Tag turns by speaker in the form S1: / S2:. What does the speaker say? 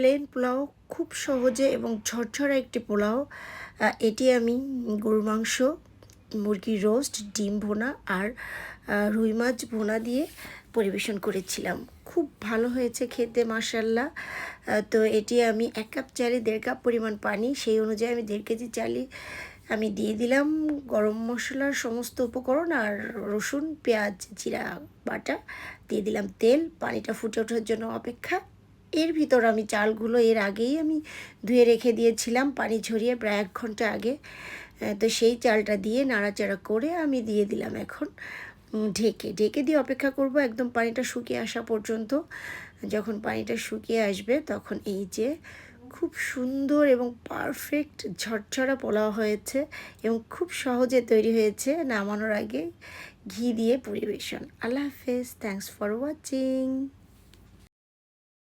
S1: Plane pulao খুব সহজে এবং ঝরঝরা একটি পোলাও এটি আমি গরুর মাংস, মুরগির রোস্ট ডিম ভোনা আর রুই মাছ ভোনা দিয়ে পরিবেশন করেছিলাম। খুব ভালো হয়েছে খেতে মাসাল্লাহ তো এটি আমি এক কাপ চালে দেড় কাপ পরিমাণ পানি, সেই অনুযায়ী আমি দেড় কেজি চালে আমি দিয়ে দিলাম গরম মশলার সমস্ত উপকরণ আর রসুন, পেঁয়াজ, জিরা, বাটা দিয়ে দিলাম তেল। পানিটা ফুটে ওঠার জন্য অপেক্ষা। এর ভিতর আমি চালগুলো এর আগেই আমি ধুয়ে রেখে দিয়েছিলাম, পানি ঝরিয়ে প্রায় এক ঘণ্টা আগে। তো সেই চালটা দিয়ে নাড়াচাড়া করে আমি দিয়ে দিলাম এখন ঢেকে। ঢেকে দিয়ে অপেক্ষা করব একদম পানিটা শুকিয়ে আসা পর্যন্ত। যখন পানিটা শুকিয়ে আসবে তখন এই যে খুব সুন্দর এবং পারফেক্ট ঝরঝরা পোলাও হয়েছে এবং খুব সহজে তৈরি হয়েছে নামানোর আগে ঘি দিয়ে পরিবেশন। আল্লাহ হাফেজ থ্যাংকস ফর ওয়াচিং